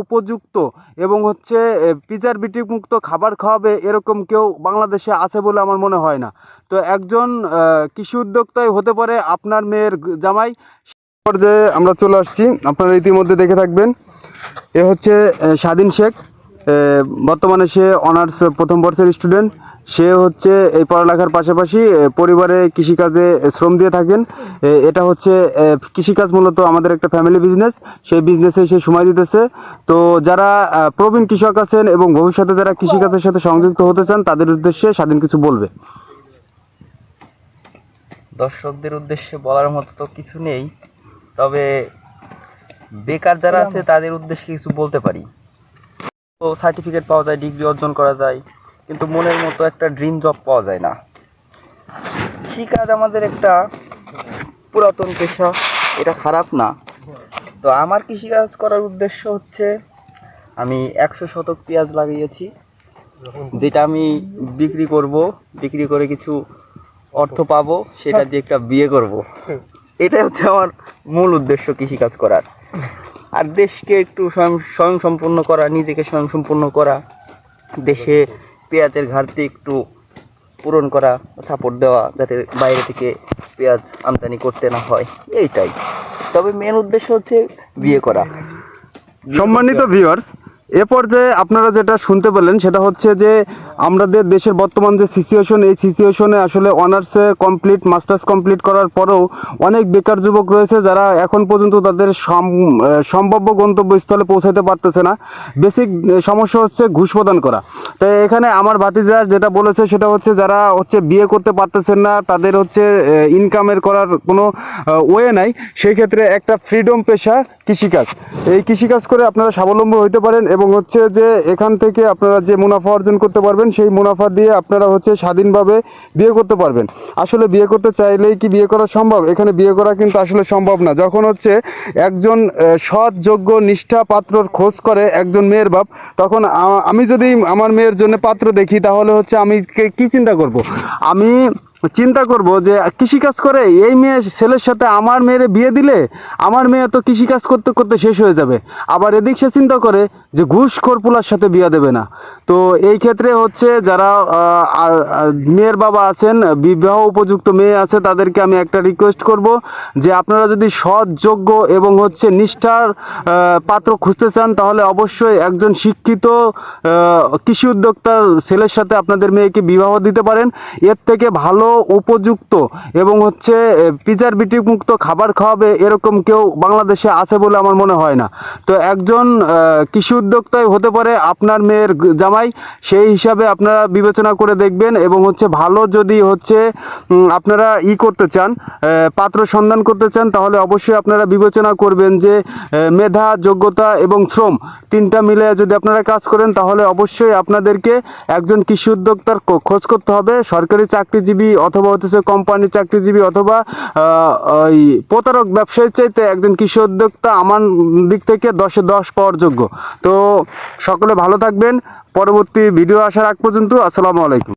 উপযুক্ত এবং হচ্ছে প্রিজারভেটিভ মুক্ত খাবার খাওয়াবে এরকম কেউ বাংলাদেশে আছে বলে আমার মনে হয় না। তো একজন কৃষি উদ্যোক্তাই হতে পারে আপনার মেয়ের জামাই। পর্যায়ে আমরা চলে আসছি। আপনারা ইতিমধ্যে দেখে থাকবেন। এ হচ্ছে স্বাধীন শেখ। বর্তমানে সে অনার্স প্রথম বর্ষের স্টুডেন্ট সে হচ্ছে এই পড়ালেখার পাশাপাশি পরিবারে কৃষিকাজে শ্রম দিয়ে থাকেন। এটা হচ্ছে কৃষিকাজ মূলত আমাদের একটা ফ্যামিলি বিজনেস সেই বিজনেসে সে সময় দিতেছে। তো যারা প্রবীণ কৃষক আছেন এবং ভবিষ্যতে যারা কৃষিকাজের সাথে সংযুক্ত হতে চান, তাদের উদ্দেশ্যে স্বাধীন কিছু বলবে। দর্শকদের উদ্দেশ্যে বলার মতো তো কিছু নেই, তবে বেকার যারা আছে, তাদের উদ্দেশ্যে কিছু বলতে পারি। তো সার্টিফিকেট পাওয়া যায় ডিগ্রি অর্জন করা যায়। কিন্তু মনের মতো একটা ড্রিম জব পাওয়া যায় না। কৃষিকাজ আমাদের একটা পুরাতন পেশা, এটা খারাপ না। তো আমার কৃষিকাজ করার উদ্দেশ্য হচ্ছে, আমি একশো শতক পেঁয়াজ লাগিয়েছি, যেটা আমি বিক্রি করব, বিক্রি করে কিছু অর্থ পাবো, সেটা দিয়ে একটা বিয়ে করব। এটাই হচ্ছে আমার মূল উদ্দেশ্য কৃষিকাজ করার। আর দেশকে একটু স্বয়ং স্বয়ং সম্পূর্ণ করা, নিজেকে স্বয়ং সম্পূর্ণ করা, দেশে পেঁয়াজের ঘাটতি একটু পূরণ করা সাপোর্ট দেওয়া, যাতে বাইরে থেকে পেঁয়াজ আমদানি করতে না হয়, এইটাই। তবে মেন উদ্দেশ্য হচ্ছে বিয়ে করা। সম্মানিত ভিউয়ার্স এ পর্যায়ে আপনারা যেটা শুনতে পেলেন, সেটা হচ্ছে যে আমাদের দেশের বর্তমান যে সিচুয়েশন এই সিচুয়েশনে আসলে অনার্সে কমপ্লিট মাস্টার্স কমপ্লিট করার পরেও অনেক বেকার যুবক রয়েছে যারা এখন পর্যন্ত তাদের সম- সম্ভাব্য গন্তব্যস্থলে পৌঁছাতে পারতেছে না। বেসিক সমস্যা হচ্ছে ঘুষ প্রদান করা। তো এখানে আমার ভাতিজা যেটা বলেছে সেটা হচ্ছে যারা হচ্ছে বিয়ে করতে পারতেছেন না, তাদের হচ্ছে ইনকামের করার কোনো ওয়ে নাই। সেই ক্ষেত্রে একটা ফ্রিডম পেশা কৃষিকাজ। এই কৃষিকাজ করে আপনারা স্বাবলম্বী হতে পারেন এবং হচ্ছে যে এখান থেকে আপনারা যে মুনাফা অর্জন করতে পারবেন সেই মুনাফা দিয়ে আপনারা হচ্ছে স্বাধীনভাবে বিয়ে করতে পারবেন। আসলে বিয়ে করতে চাইলেই কি বিয়ে করা সম্ভব? এখানে বিয়ে করা কিন্তু আসলে সম্ভব না। যখন হচ্ছে একজন সৎ, যোগ্য, নিষ্ঠা পাত্রর খোঁজ করে একজন মেয়ের বাপ, তখন আমি যদি আমার মেয়ের জন্য পাত্র দেখি, তাহলে হচ্ছে আমি কে- কি চিন্তা করব? আমি চিন্তা করব যে, কৃষিকাজ করে এই মেয়ে ছেলের সাথে আমার মেয়ের বিয়ে দিলে আমার মেয়ে তো কৃষিকাজ করতে করতে শেষ হয়ে যাবে। আবার এদিক সে চিন্তা করে যে ঘুষ খোরপোলার সাথে বিয়ে দেবে না। তো এই ক্ষেত্রে হচ্ছে যারা মেয়ের বাবা আছেন, বিবাহ উপযুক্ত মেয়ে আছে, তাদেরকে আমি একটা রিকোয়েস্ট করব যে আপনারা যদি সৎ, যোগ্য এবং হচ্ছে নিষ্ঠার পাত্র খুঁজতে চান, তাহলে অবশ্যই একজন শিক্ষিত কৃষি উদ্যোক্তার ছেলের সাথে আপনাদের মেয়েকে বিবাহ দিতে পারেন। এর থেকে ভালো, উপযুক্ত এবং হচ্ছে প্রিজারভেটিভ মুক্ত খাবার খাওয়াবে এরকম কেউ বাংলাদেশে আছে বলে আমার মনে হয় না। তো একজন কৃষি উদ্যোক্তাই হতে পারে আপনার মেয়ের জামাই, সেই হিসাবে আপনারা বিবেচনা করে দেখবেন এবং হচ্ছে ভালো যদি হচ্ছে আপনারা ই করতে চান পাত্র সন্ধান করতে চান, তাহলে অবশ্যই আপনারা বিবেচনা করবেন যে মেধা, যোগ্যতা এবং শ্রম তিনটা মিলে যদি আপনারা কাজ করেন, তাহলে অবশ্যই আপনাদেরকে একজন কৃষি উদ্যোক্তার খোঁজ করতে হবে, সরকারি চাকরিজীবী অথবা হচ্ছে কোম্পানি চাকরিজীবী অথবা ওই প্রতারক ব্যবসায়ীর চাইতে একজন কৃষি উদ্যোক্তা আমার দিক থেকে দশে দশ পাওয়ার যোগ্য। তো সকলে ভালো থাকবেন। পরবর্তী ভিডিও আসার আগ পর্যন্ত আসসালামু আলাইকুম।